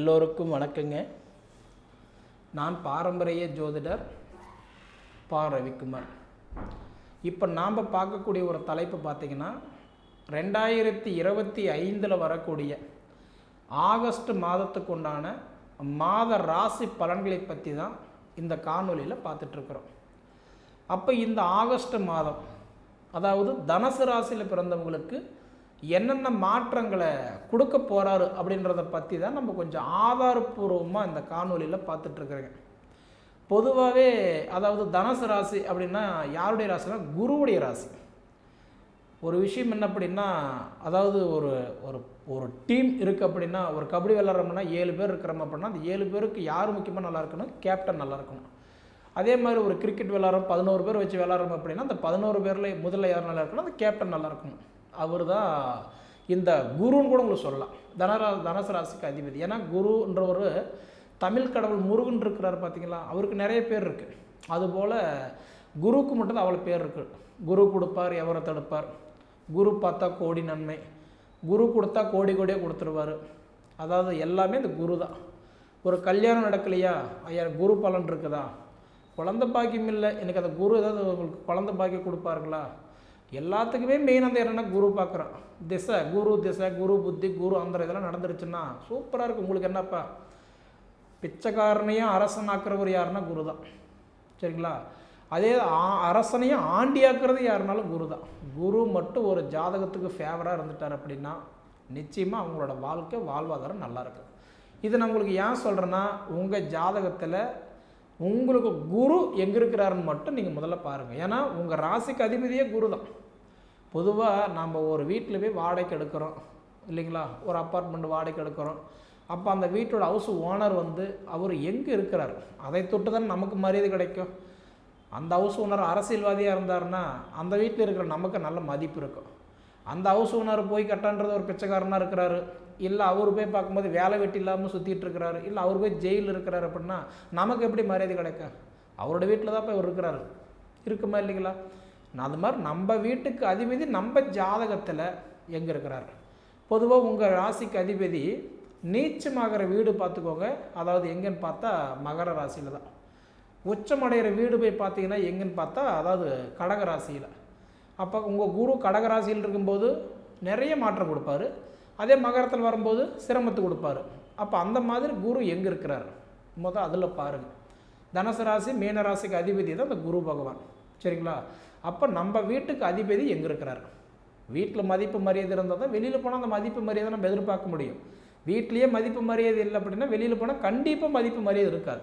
எல்லோருக்கும் வணக்கங்க. நான் பாரம்பரிய ஜோதிடர் பா. ரவிக்குமார். இப்போ நாம் பார்க்கக்கூடிய ஒரு தலைப்பு பார்த்திங்கன்னா ரெண்டாயிரத்தி இருபத்தி ஐந்தில் வரக்கூடிய ஆகஸ்ட் மாதத்துக்கு உண்டான மாத ராசி பலன்களை பற்றி தான் இந்த காணொலியில் பார்த்துட்ருக்குறோம் அப்போ இந்த ஆகஸ்ட் மாதம் அதாவது தனுசு ராசியில் பிறந்தவங்களுக்கு என்னென்ன மாற்றங்களை கொடுக்க போகிறாரு அப்படின்றத பற்றி தான் நம்ம கொஞ்சம் ஆதாரப்பூர்வமாக இந்த காணொலியில் பார்த்துட்ருக்குறேங்க பொதுவாகவே அதாவது தனுசு ராசி அப்படின்னா யாருடைய ராசினா குருவுடைய ராசி. ஒரு விஷயம் என்ன அப்படின்னா அதாவது ஒரு ஒரு ஒரு டீம் இருக்குது அப்படின்னா ஒரு கபடி விளாட்றோம்னா ஏழு பேர் இருக்கிறோம் அப்படின்னா அந்த ஏழு பேருக்கு யார் முக்கியமாக நல்லா இருக்கணும்? கேப்டன் நல்லா இருக்கணும். அதே மாதிரி ஒரு கிரிக்கெட் விளாட்றோம் பதினோரு பேர் வச்சு விளாட்றோம் அப்படின்னா அந்த பதினோரு பேரில் முதல்ல யார் நல்லா இருக்கணும்? அந்த கேப்டன் நல்லா இருக்கணும். அவர் தான் இந்த குருன்னு கூட உங்களுக்கு சொல்லலாம். தனரா தனுசு ராசிக்கு அதிபதி. ஏன்னா குருன்றவர் தமிழ் கடவுள் முருகன் இருக்கிறார் பார்த்தீங்களா அவருக்கு நிறைய பேர் இருக்குது அதுபோல் குருவுக்கு மட்டும்தான் அவ்வளோ பேர் இருக்குது குரு கொடுப்பார் எவரை தடுப்பார்? குரு பார்த்தா கோடி நன்மை. குரு கொடுத்தா கோடி கோடியாக கொடுத்துருவார். அதாவது எல்லாமே இந்த குரு தான் ஒரு கல்யாணம் நடக்கலையா? ஐயா குரு பலன் இருக்குதா? குழந்த பாக்கியம் இல்லை. எனக்கு அந்த குரு ஏதாவது உங்களுக்கு குழந்த பாக்கியம் கொடுப்பாருங்களா? எல்லாத்துக்குமே மெயின் அந்த என்னென்னா குரு பார்க்குறோம் திசை குரு திசை குரு புத்தி குரு அந்த இதெல்லாம் நடந்துருச்சுன்னா சூப்பராக இருக்கும். உங்களுக்கு என்னப்பா? பிச்சைக்காரனையும் அரசனாக்குறவர் யாருன்னா குரு தான். சரிங்களா? அதே ஆ- அரசனையும் ஆண்டியாக்குறது யாருனாலும் குரு தான். குரு மட்டும் ஒரு ஜாதகத்துக்கு ஃபேவராக இருந்துட்டார் அப்படின்னா நிச்சயமாக அவங்களோட வாழ்க்கை வாழ்வாதாரம் நல்லா இருக்கும். இது நான் உங்களுக்கு ஏன் சொல்கிறேன்னா உங்கள் ஜாதகத்தில் உங்களுக்கு குரு எங்கே இருக்கிறாருன்னு மட்டும் நீங்கள் முதல்ல பாருங்கள் ஏன்னா உங்கள் ராசிக்கு அதிபதியே குரு தான். பொதுவாக நம்ம ஒரு வீட்டில் போய் வாடகைக்கு எடுக்கிறோம் இல்லைங்களா? ஒரு அப்பார்ட்மெண்ட் வாடகைக்கு எடுக்கிறோம். அப்போ அந்த வீட்டோட ஹவுஸ் ஓனர் வந்து அவர் எங்கே இருக்கிறார்? அதை தொட்டு தான் நமக்கு மரியாதை கிடைக்கும். அந்த ஹவுஸ் ஓனர் அரசியல்வாதியாக இருந்தாருன்னா அந்த வீட்டில் இருக்கிற நமக்கு நல்ல மதிப்பு இருக்கும். அந்த ஹவுஸ் ஓனர் போய் கட்டான்றது ஒரு பிச்சைக்காரனாக இருக்கிறாரு. இல்லை அவர் போய் பார்க்கும்போது வேலை வெட்டி இல்லாமல் சுற்றிட்டு இருக்கிறாரு. இல்லை அவர் போய் ஜெயிலில் இருக்கிறாரு அப்படின்னா நமக்கு எப்படி மரியாதை கிடைக்கும்? அவரோட வீட்டில் தான் போய் அவர் இருக்கிறாரு. இருக்குமா இல்லைங்களா? அது மாதிரி நம்ம வீட்டுக்கு அதிபதி நம்ம ஜாதகத்தில் எங்கே இருக்கிறார்? பொதுவாக உங்கள் ராசிக்கு அதிபதி நீச்சமாகிற வீடு பார்த்துக்கோங்க. அதாவது எங்கேன்னு பார்த்தா மகர ராசியில் தான். உச்சமடைகிற வீடு போய் பார்த்தீங்கன்னா எங்கேன்னு பார்த்தா அதாவது கடக ராசியில். அப்போ உங்கள் குரு கடக ராசியில் இருக்கும்போது நிறைய மாற்றம் கொடுப்பாரு. அதே மகரத்தில் வரும்போது சிரமத்தை கொடுப்பாரு. அப்போ அந்த மாதிரி குரு எங்கே இருக்கிறார்? மொதல் அதில் பாருங்கள் தனுசு ராசி மீன ராசிக்கு அதிபதி தான் இந்த குரு பகவான். சரிங்களா? அப்போ நம்ம வீட்டுக்கு அதிபதி எங்கே இருக்கிறார்? வீட்டில் மதிப்பு மரியாதை இருந்தால் தான் வெளியில் போனால் அந்த மதிப்பு மரியாதை நம்ம எதிர்பார்க்க முடியும். வீட்லேயே மதிப்பு மரியாதை இல்லை அப்படின்னா வெளியில் போனால் கண்டிப்பாக மதிப்பு மரியாதை இருக்காது.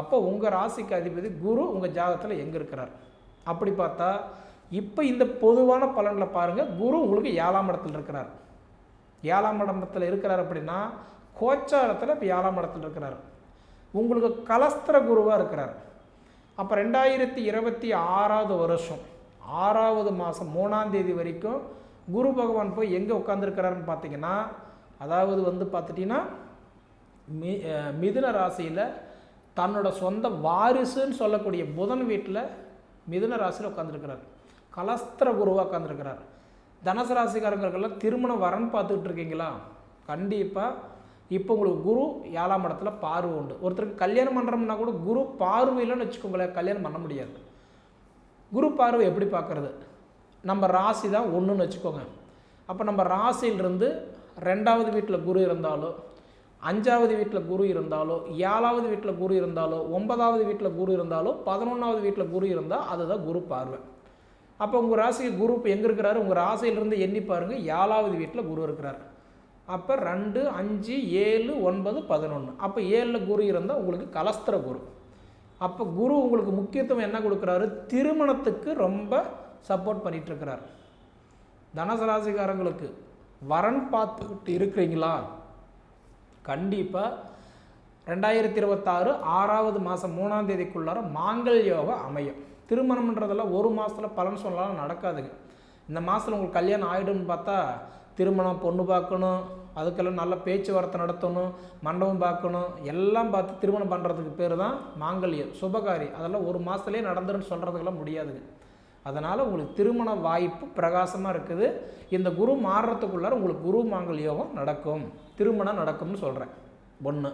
அப்போ உங்கள் ராசிக்கு அதிபதி குரு உங்கள் ஜாதகத்தில் எங்கே இருக்கிறார்? அப்படி பார்த்தா இப்போ இந்த பொதுவான பலன்களை பாருங்கள் குரு உங்களுக்கு ஏழாம் இடத்துல இருக்கிறார். ஏழாம் இடத்துல இருக்கிறார் அப்படின்னா கோச்சாரத்தில் இப்போ ஏழாம் இடத்துல இருக்கிறார். உங்களுக்கு கலஸ்திர குருவாக இருக்கிறார். அப்போ ரெண்டாயிரத்தி இருபத்தி ஆறாவது வருஷம் ஆறாவது மாதம் மூணாம் தேதி வரைக்கும் குரு பகவான் போய் எங்கே உட்காந்துருக்கிறாருன்னு பார்த்தீங்கன்னா அதாவது வந்து பார்த்துட்டிங்கன்னா மி மிதுன ராசியில் தன்னோட சொந்த வாரிசுன்னு சொல்லக்கூடிய புதன் வீட்டில் மிதுன ராசியில் உட்காந்துருக்கிறார் கலஸ்திர குருவாக உட்காந்துருக்கிறார் தனுசு ராசிக்காரங்களுக்கெல்லாம் திருமணம் வரன்னு பார்த்துக்கிட்டு இருக்கீங்களா? கண்டிப்பாக இப்போ உங்களுக்கு குரு ஏழாம் இடத்துல பார்வை உண்டு. ஒருத்தருக்கு கல்யாணம் பண்ணுறோம்னா கூட குரு பார்வையிலன்னு வச்சுக்கோங்களேன் கல்யாணம் பண்ண முடியாது. குரு பார்வை எப்படி பார்க்குறது? நம்ம ராசி தான் ஒன்றுன்னு வச்சுக்கோங்க. அப்போ நம்ம ராசியிலிருந்து ரெண்டாவது வீட்டில் குரு இருந்தாலோ அஞ்சாவது வீட்டில் குரு இருந்தாலோ ஏழாவது வீட்டில் குரு இருந்தாலோ ஒன்பதாவது வீட்டில் குரு இருந்தாலோ பதினொன்றாவது வீட்டில் குரு இருந்தால் அதுதான் குரு பார்வை. அப்போ உங்கள் ராசிக்கு குரு இப்போ எங்கே இருக்கிறாரு? உங்கள் ராசியிலிருந்து எண்ணி பாருங்கள் ஏழாவது வீட்டில் குரு இருக்கிறார். அப்போ ரெண்டு அஞ்சு ஏழு ஒன்பது பதினொன்று அப்போ ஏழில் குரு இருந்தால் உங்களுக்கு கலஸ்திர குரு. அப்போ குரு உங்களுக்கு முக்கியத்துவம் என்ன கொடுக்குறாரு? திருமணத்துக்கு ரொம்ப சப்போர்ட் பண்ணிகிட்ருக்கிறார் தனசராசிகாரங்களுக்கு வரன் பார்த்துக்கிட்டு இருக்கிறீங்களா? கண்டிப்பாக ரெண்டாயிரத்தி இருபத்தாறு ஆறாவது மாதம் மூணாம் தேதிக்குள்ளார மாங்கல் யோகம் அமையும். திருமணம்ன்றதெல்லாம் ஒரு மாதத்தில் பலன் சொல்லலாம் நடக்காதுங்க. இந்த மாதத்தில் உங்களுக்கு கல்யாணம் ஆகிடும்னு பார்த்தா திருமணம் பொண்ணு பார்க்கணும் அதுக்கெல்லாம் நல்ல பேச்சுவார்த்தை நடத்தணும் மண்டபம் பார்க்கணும் எல்லாம் பார்த்து திருமணம் பண்ணுறதுக்கு பேர் தான் மாங்கல்யம் சுபகாரி. அதெல்லாம் ஒரு மாதத்துலேயே நடந்துருன்னு சொல்கிறதுக்கெல்லாம் முடியாதுங்க. அதனால் உங்களுக்கு திருமண வாய்ப்பு பிரகாசமாக இருக்குது. இந்த குரு மாறுறதுக்குள்ளார உங்களுக்கு குரு மாங்கல் யோகம் நடக்கும். திருமணம் நடக்கும்னு சொல்கிறேன் ஒன்று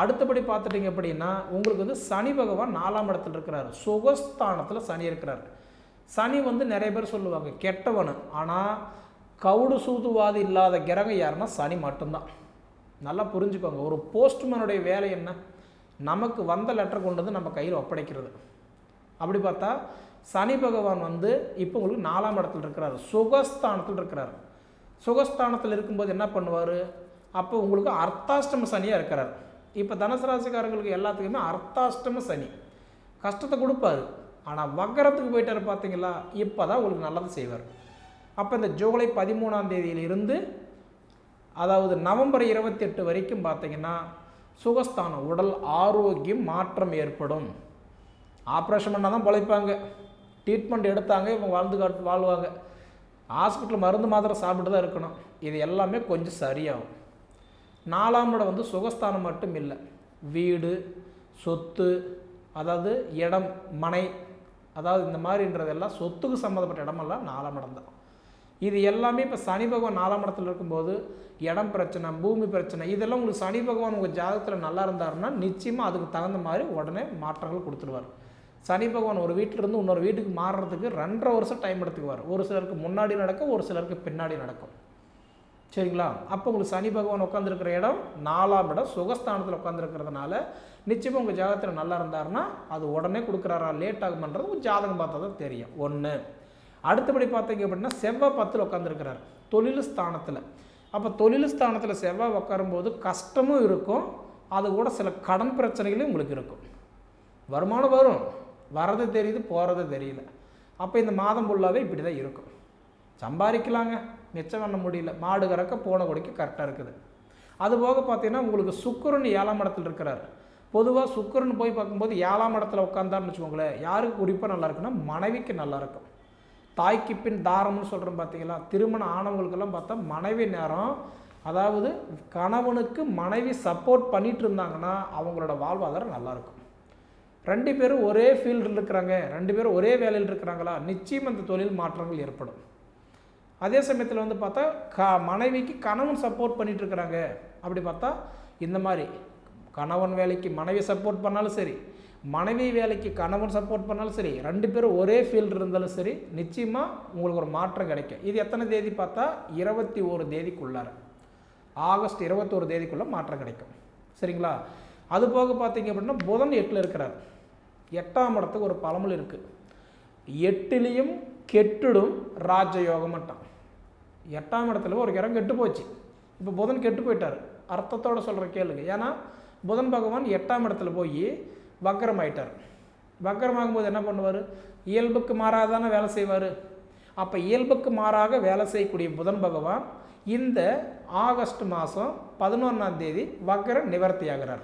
அடுத்தபடி பார்த்துட்டிங்க அப்படின்னா உங்களுக்கு வந்து சனி பகவான் நாலாம் இடத்துல இருக்கிறார். சுகஸ்தானத்தில் சனி இருக்கிறார். சனி வந்து நிறைய பேர் சொல்லுவாங்க கெட்டவனு. ஆனால் கவுடு சூதுவாது இல்லாத கிரகம் யாருன்னா சனி மட்டும்தான். நல்லா புரிஞ்சுக்கோங்க ஒரு போஸ்ட்மேனுடைய வேலை என்ன? நமக்கு வந்த லெட்டர் கொண்டு வந்து நம்ம கையில் ஒப்படைக்கிறது. அப்படி பார்த்தா சனி பகவான் வந்து இப்போ உங்களுக்கு நாலாம் இடத்துல இருக்கிறார் சுகஸ்தானத்தில் இருக்கிறார். சுகஸ்தானத்தில் இருக்கும்போது என்ன பண்ணுவார்? அப்போ உங்களுக்கு அர்த்தாஷ்டம சனியாக இருக்கிறார். இப்போ தனுசு ராசிக்காரங்களுக்கு எல்லாத்துக்குமே அர்த்தாஷ்டம சனி. கஷ்டத்தை கொடுப்பாரு. ஆனால் வக்கரத்துக்கு போயிட்டார் பார்த்தீங்களா? இப்போ தான் உங்களுக்கு நல்லது செய்வார். அப்போ இந்த ஜூலை பதிமூணாம் தேதியிலிருந்து அதாவது நவம்பர் இருபத்தெட்டு வரைக்கும் பார்த்தீங்கன்னா சுகஸ்தானம் உடல் ஆரோக்கியம் மாற்றம் ஏற்படும். ஆப்ரேஷன் பண்ணால் தான் பிழைப்பாங்க. ட்ரீட்மெண்ட் எடுத்தாங்க இவங்க வாழ்ந்து காட்டு வாழ்வாங்க. ஹாஸ்பிட்டல் மருந்து மாத்திரை சாப்பிட்டு தான் இருக்கணும். இது எல்லாமே கொஞ்சம் சரியாகும். நாலாம் இடம் வந்து சுகஸ்தானம் மட்டும் இல்லை. வீடு சொத்து அதாவது இடம் மனை அதாவது இந்த மாதிரின்றதெல்லாம் சொத்துக்கு சம்மந்தப்பட்ட இடமெல்லாம் நாலாம் இடம் தான். இது எல்லாமே இப்போ சனி பகவான் நாலாம் இடத்துல இருக்கும்போது இடம் பிரச்சனை பூமி பிரச்சனை இதெல்லாம் உங்களுக்கு சனி பகவான் உங்கள் ஜாதகத்தில் நல்லா இருந்தாருன்னா நிச்சயமாக அதுக்கு தகுந்த மாதிரி உடனே மாற்றங்கள் கொடுத்துருவார் சனி பகவான் ஒரு வீட்டிலிருந்து இன்னொரு வீட்டுக்கு மாறுறதுக்கு ரெண்டரை வருஷம் டைம் எடுத்துக்குவார். ஒரு சிலருக்கு முன்னாடி நடக்கும் ஒரு சிலருக்கு பின்னாடி நடக்கும். சரிங்களா? அப்போ உங்களுக்கு சனி பகவான் உட்காந்துருக்கிற இடம் நாலாம் இடம் சுகஸ்தானத்தில் உட்காந்துருக்கிறதுனால நிச்சயமாக உங்கள் ஜாதகத்தில் நல்லா இருந்தாருன்னா அது உடனே கொடுக்குறாரா லேட் ஆகுமன்றது உங்கள் ஜாதகம் பார்த்தா தான் தெரியும். ஒன்று அடுத்தபடி பார்த்தீங்க அப்படின்னா செவ்வாய் பத்தில் உட்காந்துருக்கிறார் தொழில் ஸ்தானத்தில். அப்போ தொழில் ஸ்தானத்தில் செவ்வாய் உட்காரும்போது கஷ்டமும் இருக்கும். அது கூட சில கடன் பிரச்சனைகளும் உங்களுக்கு இருக்கும். வருமானம் வரும். வர்றது தெரியுது போகிறது தெரியல. அப்போ இந்த மாதம் ஃபுல்லாகவே இப்படி தான் இருக்கும். சம்பாதிக்கலாங்க. மிச்சம் பண்ண முடியல. மாடு கறக்க போன கொடிக்கு கரெக்டாக இருக்குது. அதுபோக பார்த்தீங்கன்னா உங்களுக்கு சுக்கரன் ஏழாம் இடத்துல இருக்கிறார். பொதுவாக சுக்கரன் போய் பார்க்கும்போது ஏழாம் இடத்துல உட்காந்தாருன்னு வச்சுக்கோங்களேன் யாருக்கு குறிப்பாக நல்லா இருக்குன்னா மனைவிக்கு நல்லா இருக்கும். தாய்க்கு பின் தாரம்னு சொல்கிறோம் பார்த்தீங்களா திருமணம் ஆனவங்களுக்கெல்லாம் பார்த்தா மனைவி நேரம். அதாவது கணவனுக்கு மனைவி சப்போர்ட் பண்ணிட்டு இருந்தாங்கன்னா அவங்களோட வாழ்வாதாரம் நல்லாயிருக்கும். ரெண்டு பேரும் ஒரே ஃபீல்டில் இருக்கிறாங்க. ரெண்டு பேரும் ஒரே வேலையில் இருக்கிறாங்களா? நிச்சயம் அந்த தொழில் மாற்றங்கள் ஏற்படும். அதே சமயத்தில் வந்து பார்த்தா க மனைவிக்கு கணவன் சப்போர்ட் பண்ணிட்டு இருக்கிறாங்க. அப்படி பார்த்தா இந்த மாதிரி கணவன் வேலைக்கு மனைவி சப்போர்ட் பண்ணாலும் சரி மனைவி வேலைக்கு கணவன் சப்போர்ட் பண்ணாலும் சரி ரெண்டு பேரும் ஒரே ஃபீல்டு இருந்தாலும் சரி நிச்சயமாக உங்களுக்கு ஒரு மாற்றம் கிடைக்கும். இது எத்தனை தேதி பார்த்தா? இருபத்தி ஒரு தேதிக்குள்ளார. ஆகஸ்ட் இருபத்தோரு தேதிக்குள்ளே மாற்றம் கிடைக்கும். சரிங்களா? அது போக பார்த்தீங்க அப்படின்னா புதன் எட்டில் இருக்கிறார். எட்டாம் இடத்துக்கு ஒரு பழமொழி இருக்குது எட்டுலேயும் கெட்டுடும் ராஜயோகம் மட்டம் எட்டாம் இடத்துல ஒரு இடம் கெட்டு போச்சு. இப்போ புதன் கெட்டு போயிட்டார். அர்த்தத்தோடு சொல்கிற கேளுங்க. ஏன்னா புதன் பகவான் எட்டாம் இடத்துல போய் வக்கரம் ஆயிட்டார் வக்கரமாகும்போது என்ன பண்ணுவார்? இயல்புக்கு மாறாக தானே வேலை செய்வார். அப்போ இயல்புக்கு மாறாக வேலை செய்யக்கூடிய புதன் பகவான் இந்த ஆகஸ்ட் மாதம் பதினொன்றாம் தேதி வக்கர நிவர்த்தி ஆகிறார்.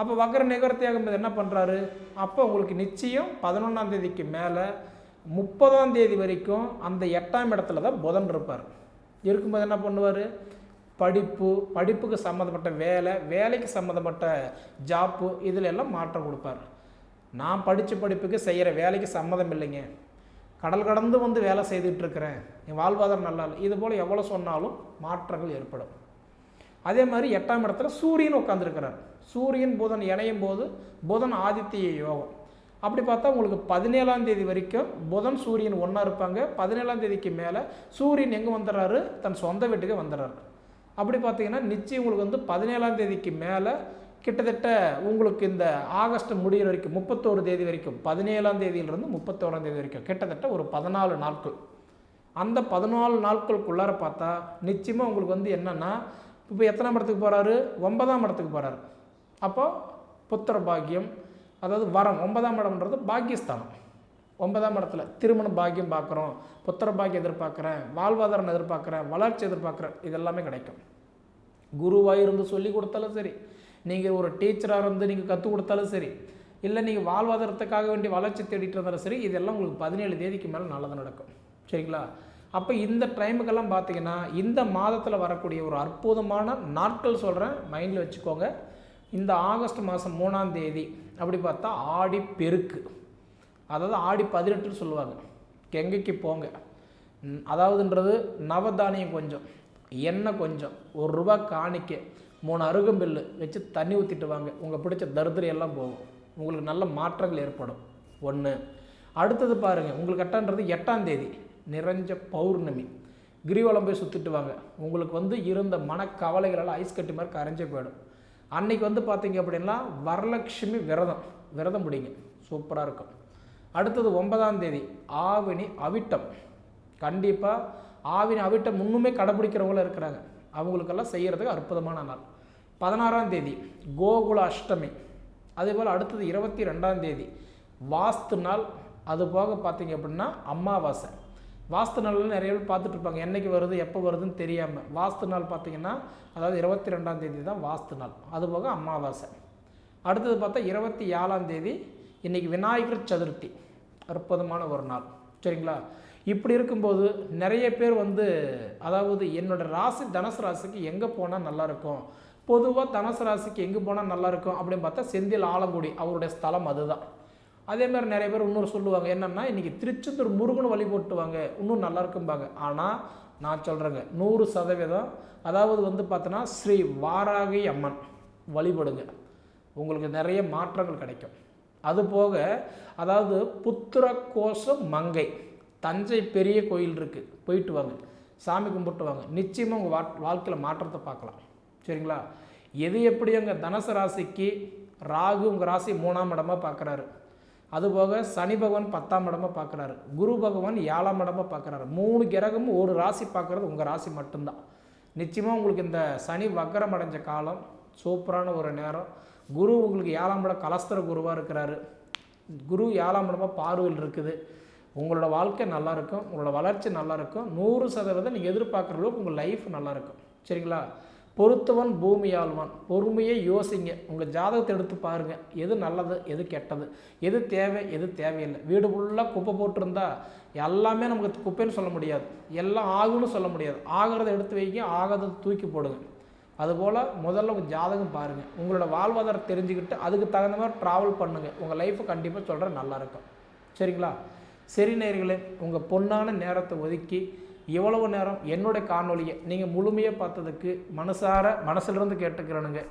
அப்போ வக்கர நிவர்த்தி ஆகும்போது என்ன பண்ணுறாரு அப்போ உங்களுக்கு நிச்சயம் பதினொன்றாம் தேதிக்கு மேலே முப்பதாம் தேதி வரைக்கும் அந்த எட்டாம் இடத்துல தான் புதன் இருப்பார். இருக்கும்போது என்ன பண்ணுவார்? படிப்பு படிப்புக்கு சம்மந்தப்பட்ட வேலை வேலைக்கு சம்மந்தப்பட்ட ஜாப்பு இதில் எல்லாம் மாற்றம் கொடுப்பார். நான் படித்த படிப்புக்கு செய்கிற வேலைக்கு சம்மதம் இல்லைங்க. கடல் கடந்து வந்து வேலை செய்துட்டுருக்கிறேன். என் வாழ்வாதாரம் நல்லா இல்லை. இது போல் எவ்வளோ சொன்னாலும் மாற்றங்கள் ஏற்படும். அதே மாதிரி எட்டாம் இடத்துல சூரியன் உட்காந்துருக்கிறார் சூரியன் புதன் இணையும் போது புதன் ஆதித்ய யோகம். அப்படி பார்த்தா உங்களுக்கு பதினேழாம் தேதி வரைக்கும் புதன் சூரியன் ஒன்றா இருப்பாங்க. பதினேழாம் தேதிக்கு மேலே சூரியன் எங்கே வந்துடுறாரு? தன் சொந்த வீட்டுக்கு வந்துடுறாரு. அப்படி பார்த்தீங்கன்னா நிச்சயம் உங்களுக்கு வந்து பதினேழாம் தேதிக்கு மேலே கிட்டத்தட்ட உங்களுக்கு இந்த ஆகஸ்ட் முடிகிற வரைக்கும் முப்பத்தோரு தேதி வரைக்கும் பதினேழாம் தேதியிலிருந்து முப்பத்தோராம் தேதி வரைக்கும் கிட்டத்தட்ட ஒரு பதினாலு நாட்கள். அந்த பதினாலு நாட்களுக்குள்ளார பார்த்தா நிச்சயமாக உங்களுக்கு வந்து என்னென்னா இப்போ எத்தனாம் இடத்துக்கு போகிறாரு ஒன்பதாம் இடத்துக்கு போகிறாரு அப்போ புத்திர பாக்கியம் அதாவது வரம் ஒன்பதாம் இடம்ன்றது பாக்கியஸ்தானம். ஒன்பதாம் இடத்துல திருமண பாக்கியம் பார்க்குறோம் புத்திர பாக்கியம் எதிர்பார்க்குறேன் வாழ்வாதாரம் எதிர்பார்க்குறேன் வளர்ச்சி எதிர்பார்க்குறேன் இதெல்லாமே கிடைக்கும். குருவாக இருந்து சொல்லி கொடுத்தாலும் சரி நீங்கள் ஒரு டீச்சராக இருந்து நீங்கள் கற்றுக் கொடுத்தாலும் சரி இல்லை நீங்கள் வாழ்வாதாரத்துக்காக வேண்டி வளர்ச்சி தேடிட்டு இருந்தாலும் சரி இதெல்லாம் உங்களுக்கு பதினேழு தேதிக்கு மேலே நல்லது நடக்கும். சரிங்களா? அப்போ இந்த டைமுக்கெல்லாம் பார்த்தீங்கன்னா இந்த மாதத்தில் வரக்கூடிய ஒரு அற்புதமான நாட்கள் சொல்கிறேன் மைண்டில் வச்சுக்கோங்க. இந்த ஆகஸ்ட் மாதம் மூணாம் தேதி அப்படி பார்த்தா ஆடி பெருக்கு. அதாவது ஆடி பதினெட்டுன்னு சொல்லுவாங்க. கெங்கைக்கு போங்க. அதாவதுன்றது நவதானியம் கொஞ்சம் எண்ணெய் கொஞ்சம் ஒரு ரூபா காணிக்க மூணு அருகம்பில்லு வச்சு தண்ணி ஊற்றிட்டு வாங்க. உங்கள் பிடிச்ச தரித்திரம் எல்லாம் போகும். உங்களுக்கு நல்ல மாற்றங்கள் ஏற்படும். ஒன்று அடுத்தது பாருங்கள் உங்களுக்கு எட்டான்றது எட்டாம் தேதி நிறைஞ்ச பௌர்ணமி. கிரிவலம் போய் சுற்றிட்டு வாங்க. உங்களுக்கு வந்து இருந்த மனக்கவலைகளெல்லாம் ஐஸ் கட்டி மாதிரி கரைஞ்சே போயிடும். அன்னைக்கு வந்து பார்த்தீங்க அப்படின்னா வரலட்சுமி விரதம். விரதம் முடிங்க. சூப்பராக இருக்கும். அடுத்தது ஒன்பதாம் தேதி ஆவினி அவிட்டம். கண்டிப்பாக ஆவினி அவிட்டம் இன்னுமே கடைப்பிடிக்கிறவங்களும் இருக்கிறாங்க. அவங்களுக்கெல்லாம் செய்கிறதுக்கு அற்புதமான நாள். பதினாறாம் தேதி கோகுல அஷ்டமி. அதே போல் அடுத்தது இருபத்தி ரெண்டாம் தேதி வாஸ்து நாள். அது போக பார்த்தீங்க அப்படின்னா அமாவாசை. வாஸ்து நாளில் நிறைய பேர் பார்த்துட்டு இருப்பாங்க. என்றைக்கு வருது எப்போ வருதுன்னு தெரியாமல் வாஸ்து நாள் பார்த்தீங்கன்னா அதாவது இருபத்தி ரெண்டாம் தேதி தான் வாஸ்து நாள். அது போக அமாவாசை. அடுத்தது பார்த்தா இருபத்தி ஏழாம் தேதி இன்றைக்கி விநாயகர் சதுர்த்தி. அற்புதமான ஒரு நாள். சரிங்களா? இப்படி இருக்கும்போது நிறைய பேர் வந்து அதாவது என்னோடய ராசி தனுசு ராசிக்கு எங்கே போனால் நல்லாயிருக்கும் பொதுவாக தனுசு ராசிக்கு எங்கே போனால் நல்லா இருக்கும் அப்படின்னு பார்த்தா செந்தில் ஆலங்குடி அவருடைய ஸ்தலம் அதுதான். அதே மாதிரி நிறைய பேர் இன்னொரு சொல்லுவாங்க என்னென்னா இன்றைக்கி திருச்செந்தூர் முருகன் வழிபட்டுவாங்க இன்னும் நல்லா இருக்கும்பாங்க. ஆனால் நான் சொல்கிறேங்க நூறு சதவீதம் அதாவது வந்து பார்த்தோன்னா ஸ்ரீ வாராகி அம்மன் வழிபடுங்க. உங்களுக்கு நிறைய மாற்றங்கள் கிடைக்கும். அது போக அதாவது புத்திரகோசம் மங்கை. தஞ்சை பெரிய கோயில் இருக்குது போயிட்டு வாங்க. சாமி கும்பிட்டு வாங்க. நிச்சயமாக உங்கள் வா வாழ்க்கையில் மாற்றத்தை பார்க்கலாம். சரிங்களா? எது எப்படி அங்கே தனுசு ராசிக்கு ராகு உங்கள் ராசி மூணாம் இடமாக பார்க்குறாரு. அதுபோக சனி பகவான் பத்தாம் இடமா பார்க்குறாரு. குரு பகவான் ஏழாம் இடமா பார்க்குறாரு. மூணு கிரகமும் ஒரு ராசி பார்க்குறது உங்கள் ராசி மட்டும்தான். நிச்சயமாக உங்களுக்கு இந்த சனி வக்கரம் அடைஞ்ச காலம் சூப்பரான ஒரு நேரம். குரு உங்களுக்கு ஏழாம் இடம் கலஸ்தர குருவாக இருக்கிறாரு. குரு ஏழாம் இடமாக பார்வையில் இருக்குது. உங்களோட வாழ்க்கை நல்லாயிருக்கும் உங்களோட வளர்ச்சி நல்லாயிருக்கும் நூறு சதவீதம் நீங்கள் எதிர்பார்க்குற அளவுக்கு உங்கள் லைஃப் நல்லாயிருக்கும் சரிங்களா? பொறுத்தவன் பூமி ஆழ்வான். பொறுமையை யோசிங்க. உங்கள் ஜாதகத்தை எடுத்து பாருங்கள் எது நல்லது எது கெட்டது? எது தேவை எது தேவையில்லை? வீடு ஃபுல்லாக குப்பை போட்டிருந்தா எல்லாமே நமக்கு குப்பைன்னு சொல்ல முடியாது. எல்லாம் ஆகுன்னு சொல்ல முடியாது. ஆகிறத எடுத்து வைங்க. ஆகிறத தூக்கி போடுங்க. அதுபோல் முதல்ல உங்கள் ஜாதகம் பாருங்கள் உங்களோட வாழ்வாதாரம் தெரிஞ்சுக்கிட்டு அதுக்கு தகுந்த மாதிரி ட்ராவல் பண்ணுங்கள் உங்கள் லைஃப்பை கண்டிப்பாக சொல்கிறேன் நல்லாயிருக்கும் சரிங்களா? சரி நேர்களே உங்கள் பொன்னான நேரத்தை ஒதுக்கி இவ்வளவு நேரம் என்னுடைய காணொலியை நீங்கள் முழுமையாக பார்த்ததுக்கு மனசார மனசுலேருந்து கேட்டுக்கிறேனுங்க.